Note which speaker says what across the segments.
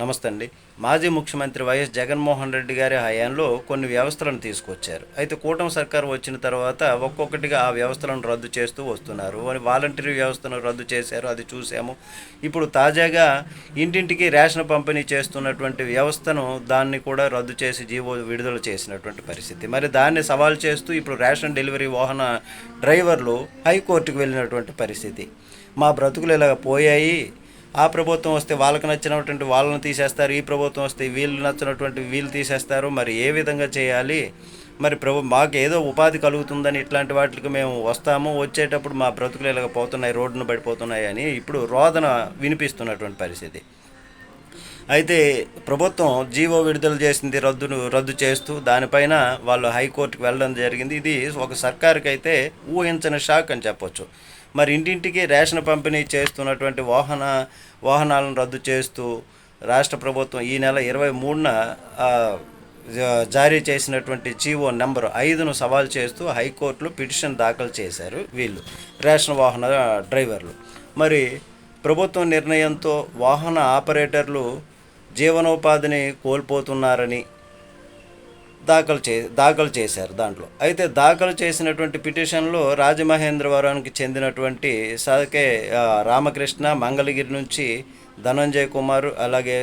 Speaker 1: నమస్తే అండి మాజీ ముఖ్యమంత్రి వైఎస్ జగన్మోహన్ రెడ్డి గారి హయాంలో కొన్ని వ్యవస్థలను తీసుకొచ్చారు. అయితే కూటమి సర్కారు వచ్చిన తర్వాత ఒక్కొక్కటిగా ఆ వ్యవస్థలను రద్దు చేస్తూ వస్తున్నారు. వాలంటరీ వ్యవస్థను రద్దు చేశారు అది చూసాము. ఇప్పుడు తాజాగా ఇంటింటికి రేషన్ పంపిణీ చేస్తున్నటువంటి వ్యవస్థను దాన్ని కూడా రద్దు చేసి జీవో విడుదల చేసినటువంటి పరిస్థితి. మరి దాన్ని సవాల్ చేస్తూ ఇప్పుడు రేషన్ డెలివరీ వాహన డ్రైవర్లు హైకోర్టుకు వెళ్ళినటువంటి పరిస్థితి. మా బ్రతుకులు ఇలా పోయాయి. ఆ ప్రభుత్వం వస్తే వాళ్ళకి నచ్చినటువంటి వాళ్ళని తీసేస్తారు ఈ ప్రభుత్వం వస్తే వీళ్ళు నచ్చినటువంటి వీళ్ళు తీసేస్తారు. మరి ఏ విధంగా చేయాలి? మరి ప్రభు మాకు ఏదో ఉపాధి కలుగుతుందని ఇట్లాంటి వాటికి మేము వస్తాము. వచ్చేటప్పుడు మా బ్రతుకులు ఇలాగ పోతున్నాయి రోడ్డును పడిపోతున్నాయి అని ఇప్పుడు రోదన వినిపిస్తున్నటువంటి పరిస్థితి. అయితే ప్రభుత్వం జీవో విడుదల చేసింది రద్దును రద్దు చేస్తూ దానిపైన వాళ్ళు హైకోర్టుకు వెళ్ళడం జరిగింది. ఇది ఒక సర్కారుకి అయితే ఊహించని షాక్ అని చెప్పొచ్చు. మరి ఇంటింటికి రేషన్ పంపిణీ చేస్తున్నటువంటి వాహన వాహనాలను రద్దు చేస్తూ రాష్ట్ర ప్రభుత్వం ఈ నెల ఇరవై మూడున జారీ చేసినటువంటి జీవో నెంబర్ ఐదును సవాల్ చేస్తూ హైకోర్టులో పిటిషన్ దాఖలు చేశారు వీళ్ళు రేషన్ వాహన డ్రైవర్లు. మరి ప్రభుత్వం నిర్ణయంతో వాహన ఆపరేటర్లు జీవనోపాధిని కోల్పోతున్నారని దాఖలు చే దాఖలు చేశారు దాంట్లో. అయితే దాఖలు చేసినటువంటి పిటిషన్లో రాజమహేంద్రవరానికి చెందినటువంటి సాకే రామకృష్ణ మంగళగిరి నుంచి ధనంజయ్ కుమార్ అలాగే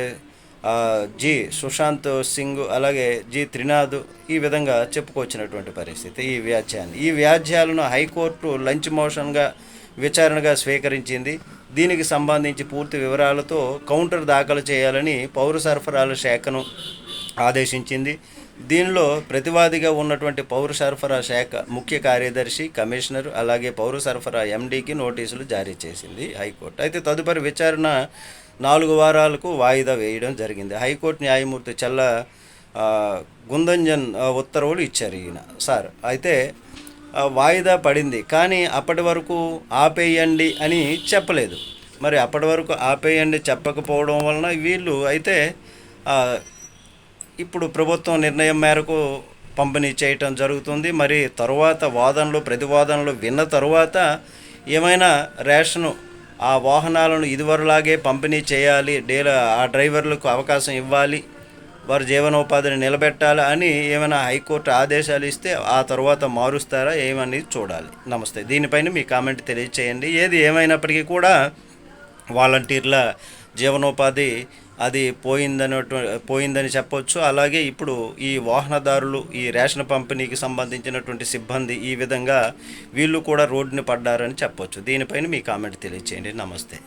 Speaker 1: జి సుశాంత్ సింగ్ అలాగే జి త్రినాథ్ ఈ విధంగా చెప్పుకొచ్చినటువంటి పరిస్థితి ఈ వ్యాజ్యాన్ని ఈ వ్యాజ్యాలను హైకోర్టు లంచ్ మోషన్గా విచారణగా స్వీకరించింది. దీనికి సంబంధించి పూర్తి వివరాలతో కౌంటర్ దాఖలు చేయాలని పౌర సరఫరాల శాఖను ఆదేశించింది. దీనిలో ప్రతివాదిగా ఉన్నటువంటి పౌర సరఫరా శాఖ ముఖ్య కార్యదర్శి కమిషనర్ అలాగే పౌర సరఫరా ఎండీకి నోటీసులు జారీ చేసింది హైకోర్టు. అయితే తదుపరి విచారణ నాలుగు వారాలకు వాయిదా వేయడం జరిగింది. హైకోర్టు న్యాయమూర్తి చల్ల గుందంజన్ ఉత్తర్వులు ఇచ్చారు ఈయన. సార్ అయితే వాయిదా పడింది. కానీ అప్పటి వరకు ఆపేయండి అని చెప్పలేదు. మరి అప్పటి వరకు ఆపేయండి చెప్పకపోవడం వలన వీళ్ళు అయితే ఇప్పుడు ప్రభుత్వం నిర్ణయం మేరకు పంపిణీ చేయటం జరుగుతుంది. మరి తరువాత వాదనలు ప్రతివాదనలు విన్న తరువాత ఏమైనా రేషను ఆ వాహనాలను ఇదివరలాగే పంపిణీ చేయాలి డీల ఆ డ్రైవర్లకు అవకాశం ఇవ్వాలి వారు జీవనోపాధిని నిలబెట్టాలి అని ఏమైనా హైకోర్టు ఆదేశాలు ఇస్తే ఆ తర్వాత మారుస్తారా ఏమని చూడాలి. నమస్తే. దీనిపైన మీ కామెంట్ తెలియచేయండి. ఏది ఏమైనప్పటికీ కూడా వాలంటీర్ల జీవనోపాధి అది పోయిందనటు పోయిందని చెప్పొచ్చు. అలాగే ఇప్పుడు ఈ వాహనదారులు ఈ రేషన్ పంపిణీకి సంబంధించినటువంటి సిబ్బంది ఈ విధంగా వీళ్ళు కూడా రోడ్డుని పడ్డారని చెప్పొచ్చు. దీనిపైన మీ కామెంట్ తెలియచేయండి. నమస్తే.